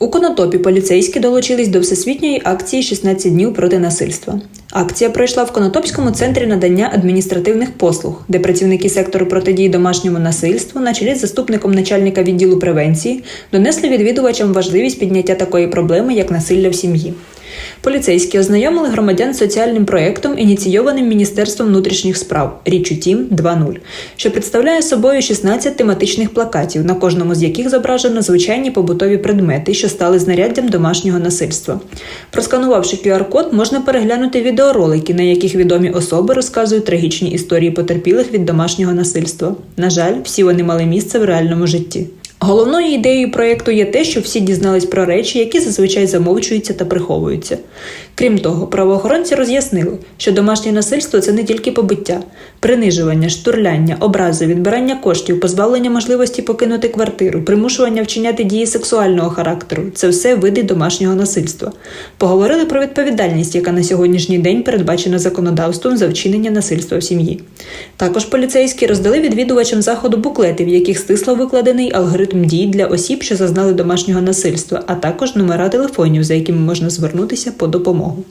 У Конотопі поліцейські долучились до всесвітньої акції «16 днів проти насильства. Акція пройшла в Конотопському центрі надання адміністративних послуг, де працівники сектору протидії домашньому насильству на чолі з заступником начальника відділу превенції донесли відвідувачам важливість підняття такої проблеми, як насилля в сім'ї. Поліцейські ознайомили громадян з соціальним проєктом, ініційованим Міністерством внутрішніх справ Річ у тім 2.0, що представляє собою 16 тематичних плакатів, на кожному з яких зображено звичайні побутові предмети, що стали знаряддям домашнього насильства. Просканувавши QR-код, можна переглянути відеоролики, на яких відомі особи розказують трагічні історії потерпілих від домашнього насильства. На жаль, всі вони мали місце в реальному житті. Головною ідеєю проєкту є те, що всі дізнались про речі, які зазвичай замовчуються та приховуються. Крім того, правоохоронці роз'яснили, що домашнє насильство це не тільки побиття, принижування, штурляння, образи, відбирання коштів, позбавлення можливості покинути квартиру, примушування вчиняти дії сексуального характеру це все види домашнього насильства. Поговорили про відповідальність, яка на сьогоднішній день передбачена законодавством за вчинення насильства в сім'ї. Також поліцейські роздали відвідувачам заходу буклети, в яких стисло викладений алгоритм дій для осіб, що зазнали домашнього насильства, а також номера телефонів, за якими можна звернутися по допомогу.